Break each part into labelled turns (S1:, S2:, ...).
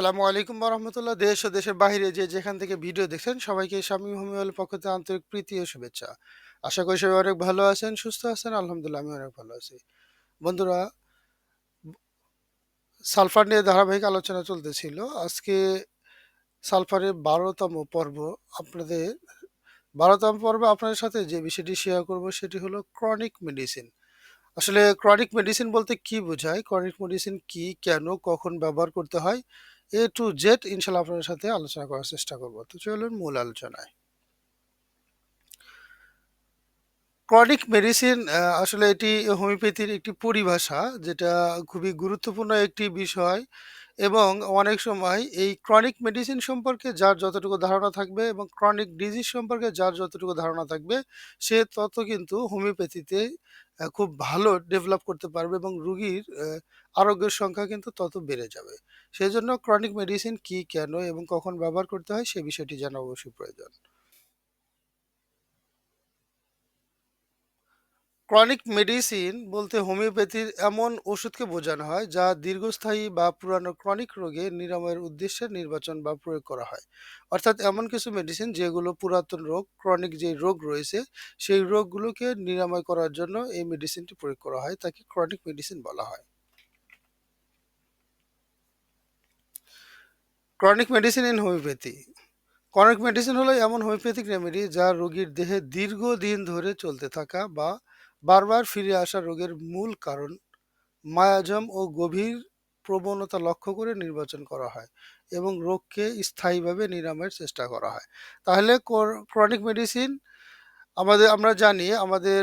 S1: আসসালামু আলাইকুম রহমতুল্লাহ দেশ ও দেশের বাইরে যে যেখান থেকে ভিডিও দেখছেন, সবাইকে স্বামী হোমিওল পক্ষ থেকে আন্তরিক প্রীতি ও শুভেচ্ছা। আশা করি সবাই অনেক ভালো আছেন, সুস্থ আছেন, আলহামদুলিল্লাহ আমি অনেক ভালো আছি। বন্ধুরা, সালফার নিয়ে ধারাবাহিক আলোচনা চলতেছিল। আজকে সালফারের বারোতম পর্ব আপনাদের, বারোতম পর্বে আপনাদের সাথে যে বিষয়টি শেয়ার করব সেটি হলো ক্রনিক মেডিসিন আসলে ক্রনিক মেডিসিন বলতে কি বোঝায়? ক্রনিক মেডিসিন কি, কেন, কখন ব্যবহার করতে হয়? এ টু জেড ইনশাল্লাহ আপনাদের সাথে আলোচনা করার চেষ্টা করব। তো চলুন মূল আলোচনায়। ক্রনিক মেডিসিন আসলে এটি হোমিওপ্যাথির একটি পরিভাষা, যেটা খুবই গুরুত্বপূর্ণ একটি বিষয়। এবং অনেক সময় এই ক্রনিক মেডিসিন সম্পর্কে যার যতটুকু ধারণা থাকবে এবং ক্রনিক ডিজিজ সম্পর্কে যার যতটুকু ধারণা থাকবে, সে তত কিন্তু হোমিওপ্যাথিতে খুব ভালো ডেভেলপ করতে পারবে এবং রুগীর আরোগ্যের সংখ্যা কিন্তু তত বেড়ে যাবে। সেই জন্য ক্রনিক মেডিসিন কি, কেন এবং কখন ব্যবহার করতে হয় সে বিষয়টি জানা অবশ্যই প্রয়োজন। ক্রনিক মেডিসিন বলতে হোমিওপ্যাথির এমন ওষুধকে বোঝানো হয় যা দীর্ঘস্থায়ী বা পুরানো ক্রনিক রোগে নিরাময়ের উদ্দেশ্যে নির্বাচন বা প্রয়োগ করা হয়। অর্থাৎ এমন কিছু মেডিসিন যেগুলো পুরাতন রোগ, ক্রনিক যে রোগ রয়েছে, সেই রোগগুলোকে নিরাময় করার জন্য এই মেডিসিনটি প্রয়োগ করা হয়, তাকে ক্রনিক মেডিসিন বলা হয়। Chronic medicine in homeopathy. Chronic medicine হলো এমন হোমিওপ্যাথিক রেমেডি যা রোগীর দেহে দীর্ঘদিন ধরে চলতে থাকা বা বারবার ফিরে আসা রোগের মূল কারণ মায়াজম ও গভীর প্রবণতা লক্ষ্য করে নির্বাচন করা হয় এবং রোগকে স্থায়ীভাবে নিরাময়ের চেষ্টা করা হয়। তাহলে ক্রনিক মেডিসিন আমাদের, আমরা জানি আমাদের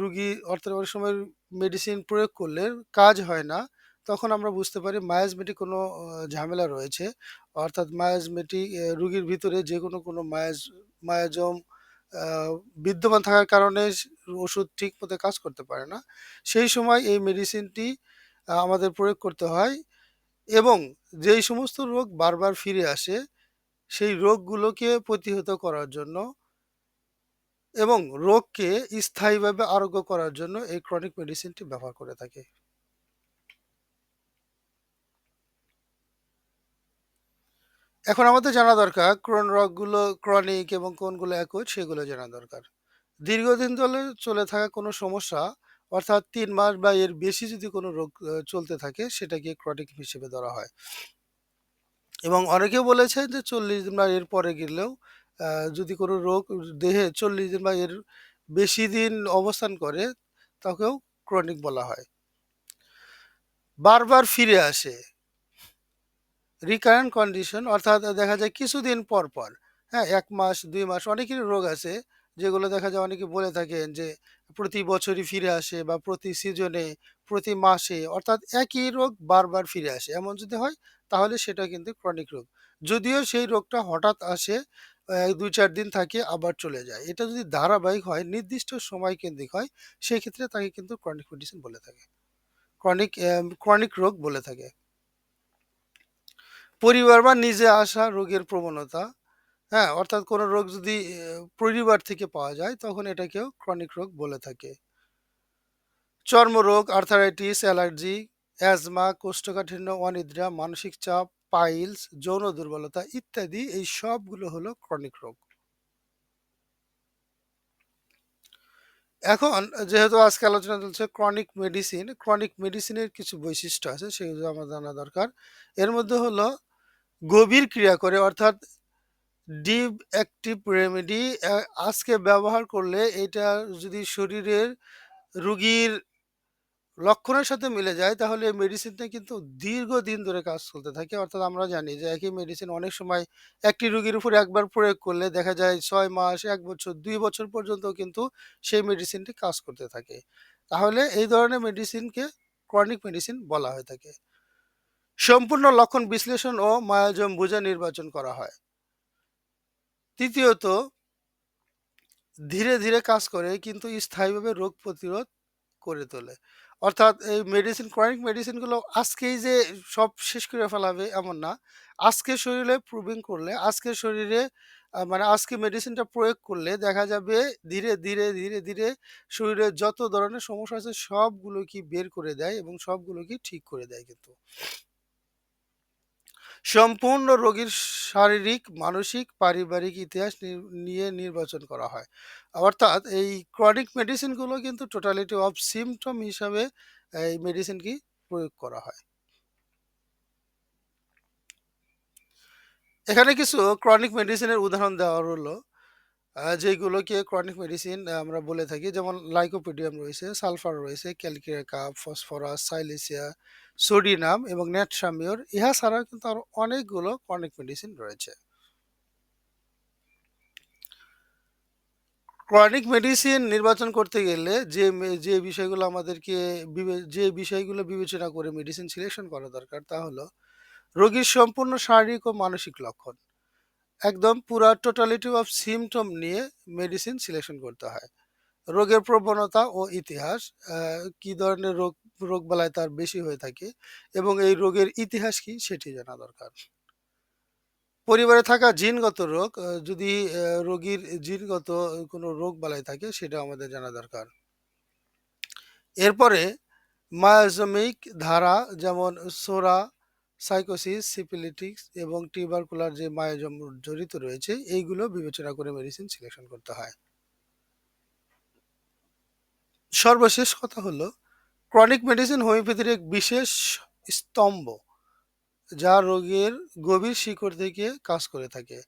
S1: রুগী অর্থাৎ অনেক সময় মেডিসিন প্রয়োগ করলে কাজ হয় না, তখন আমরা বুঝতে পারি মায়াজমেটিক কোনো ঝামেলা রয়েছে। অর্থাৎ মায়াজমেটিক রুগীর ভিতরে যে কোনো কোনো মায়াজ মায়াজম বিদ্যমান থাকার কারণে ওষুধ ঠিক মতো কাজ করতে পারে না। সেই সময় এই মেডিসিনটি আমাদের প্রয়োগ করতে হয় এবং যেই সমস্ত রোগ বারবার ফিরে আসে, সেই রোগগুলোকে প্রতিহত করার জন্য এবং রোগকে স্থায়ীভাবে আরোগ্য করার জন্য এই ক্রনিক মেডিসিনটি ব্যবহার করে থাকে। এখন আমাদের জানা দরকার কোন রোগগুলো ক্রনিক এবং কোনগুলো একজ সেগুলো জানা দরকার। দীর্ঘদিন ধরে চলে থাকা কোনো সমস্যা, অর্থাৎ তিন মাস বা এর বেশি যদি কোনো রোগ চলতে থাকে, সেটাকে ক্রনিক হিসেবে ধরা হয়। এবং অনেকেও বলেছে যে চল্লিশ দিন বা এর পরে গেলেও যদি কোনো রোগ দেহে চল্লিশ দিন বা এর বেশি দিন অবস্থান করে, তাকেও ক্রনিক বলা হয়। বারবার ফিরে আসে। রিকারেন্ট কন্ডিশন অর্থাৎ দেখা যায় কিছুদিন পর পর হ্যাঁ এক মাস, দুই মাস অনেকেরই রোগ আছে, যেগুলো দেখা যায় অনেকে বলে থাকেন যে প্রতি বছরই ফিরে আসে বা প্রতি সিজনে প্রতি মাসে, অর্থাৎ একই রোগ বারবার ফিরে আসে। এমন যদি হয়, তাহলে সেটা কিন্তু ক্রনিক রোগ। যদিও সেই রোগটা হঠাৎ আসে দুই চার দিন থাকে, আবার চলে যায়। এটা যদি ধারাবাহিক হয়, নির্দিষ্ট সময় কেন্দ্রিক হয় সেই ক্ষেত্রে তাকে কিন্তু ক্রনিক কন্ডিশন বলে থাকে। ক্রনিক ক্রনিক রোগ বলে থাকে। পরিবার বা নিজে আসা রোগের প্রবণতা হ্যাঁ অর্থাৎ কোনো রোগ যদি পরিবার থেকে পাওয়া যায়, তখন এটাকেও ক্রনিক রোগ বলে থাকে। চর্মরোগ আর্থারাইটিস অ্যালার্জি অ্যাজমা কোষ্ঠকাঠিন্য, অনিদ্রা, মানসিক চাপ পাইলস যৌন দুর্বলতা ইত্যাদি, এই সবগুলো হলো ক্রনিক রোগ। এখন যেহেতু আজকে আলোচনা চলছে ক্রনিক মেডিসিন ক্রনিক মেডিসিনের কিছু বৈশিষ্ট্য আছে, সেগুলো আমার জানা দরকার। এর মধ্যে হলো গভীর ক্রিয়া করে, অর্থাৎ ডিপ অ্যাক্টিভ রেমেডি আজকে ব্যবহার করলে এটা যদি শরীরের রুগীর লক্ষণের সাথে মিলে যায়, তাহলে মেডিসিনটা কিন্তু দীর্ঘদিন ধরে কাজ করতে থাকে। অর্থাৎ আমরা জানি যে একই মেডিসিন অনেক সময় একটি রুগীর উপর একবার প্রয়োগ করলে দেখা যায় ছয় মাস, এক বছর, দুই বছর পর্যন্ত কিন্তু সেই মেডিসিনটি কাজ করতে থাকে। তাহলে এই ধরনের মেডিসিনকে ক্রনিক মেডিসিন বলা হয়ে থাকে। সম্পূর্ণ লক্ষণ বিশ্লেষণ ও মায়াজম বুঝে নির্বাচন করা হয়। তৃতীয়ত, ধীরে ধীরে কাজ করে, কিন্তু স্থায়ীভাবে রোগ প্রতিরোধ করে তোলে। অর্থাৎ এই মেডিসিন ক্রনিক মেডিসিনগুলো আজকেই যে সব শেষ করে ফেলাবে এমন না। আজকে শরীরে প্রুভিং করলে আজকে শরীরে মানে আজকে মেডিসিনটা প্রয়োগ করলে দেখা যাবে ধীরে ধীরে ধীরে ধীরে শরীরে যত ধরনের সমস্যা আছে সবগুলো কি বের করে দেয় এবং সবগুলো কি ঠিক করে দেয় কিন্তু। সম্পূর্ণ রোগীর শারীরিক, মানসিক, পারিবারিক ইতিহাস নিয়ে নির্বাচন করা হয়। অর্থাৎ এই ক্রনিক মেডিসিনগুলো কিন্তু টোটালিটি অফ সিমটম হিসাবে এই মেডিসিন কি প্রয়োগ করা হয়। এখানে কিছু ক্রনিক মেডিসিনের উদাহরণ দেওয়া হলো। যেগুলোকে ক্রনিক মেডিসিন আমরা বলে থাকি যেমন লাইকোপিডিয়াম রয়েছে, সালফার রয়েছে, ক্যালকিরেকা, ফসফরাস, সাইলেসিয়া, সোডিনাম এবং নেট্রামিওর ইহা ছাড়াও কিন্তু আরও অনেকগুলো ক্রনিক মেডিসিন রয়েছে। ক্রনিক মেডিসিন নির্বাচন করতে গেলে যে যে বিষয়গুলো আমাদেরকে যে বিষয়গুলো বিবেচনা করে মেডিসিন সিলেকশন করা দরকার তা হলো রোগীর সম্পূর্ণ শারীরিক ও মানসিক লক্ষণ। একদম পুরা টোটালিটি অফ সিমটম নিয়ে মেডিসিন সিলেকশন করতে হয়। রোগের প্রবণতা ও ইতিহাস, কি ধরনের রোগ রোগবালাই তার বেশি হয়ে থাকে এবং এই রোগের ইতিহাস কি সেটি জানা দরকার। পরিবারে থাকা জিনগত রোগ যদি রোগীর জিনগত কোনো রোগবালাই থাকে সেটা আমাদের জানা দরকার। এরপরে মায়োজমিক ধারা যেমন সোরা, সাইকোসিস, সিফিলিটিস এবং টিউবারকুলার যে মায়োজম জড়িত রয়েছে এইগুলো বিবেচনা করে মেডিসিন সিলেকশন করতে হয়। সর্বশেষ কথা হলো ক্রনিক মেডিসিন হোমিওপ্যাথির এক বিশেষ স্তম্ভ। যা রোগের গভীর শিকড় থেকে কাজ করে থাকে।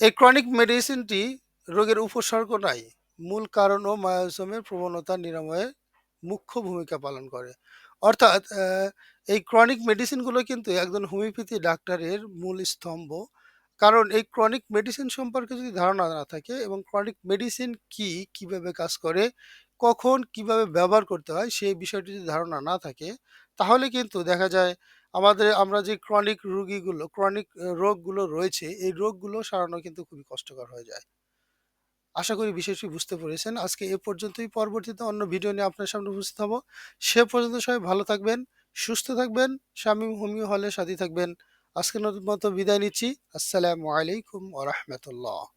S1: এই ক্রনিক মেডিসিনটি রোগের উপসর্গ নাই মূল কারণ ও মায়োজমের প্রবণতা নিরাময়ে মুখ্য ভূমিকা পালন করে। অর্থাৎ এই ক্রনিক মেডিসিনগুলো কিন্তু একজন হোমিওপ্যাথি ডাক্তারের মূল স্তম্ভ। কারণ এই ক্রনিক মেডিসিন সম্পর্কে যদি ধারণা না থাকে এবং ক্রনিক মেডিসিন কি, কীভাবে কাজ করে, কখন কীভাবে ব্যবহার করতে হয় সেই বিষয়টি যদি ধারণা না থাকে, তাহলে কিন্তু দেখা যায় আমাদের আমরা যে ক্রনিক রোগীগুলো ক্রনিক রোগগুলো রয়েছে এই রোগগুলো সারানো কিন্তু খুবই কষ্টকর হয়ে যায়। আশা করি বিষয়টি বুঝতে পেরেছেন। আজকে এ পর্যন্তই। পরবর্তীতে অন্য ভিডিও নিয়ে আপনার সামনে উপস্থিত হব। সে পর্যন্ত সবাই ভালো থাকবেন, সুস্থ থাকবেন, স্বামী হোমিও হলে সাথী থাকবেন। আজকে নতুন মতো বিদায় নিচ্ছি। আসসালামু আলাইকুম ওয়া রাহমাতুল্লাহ।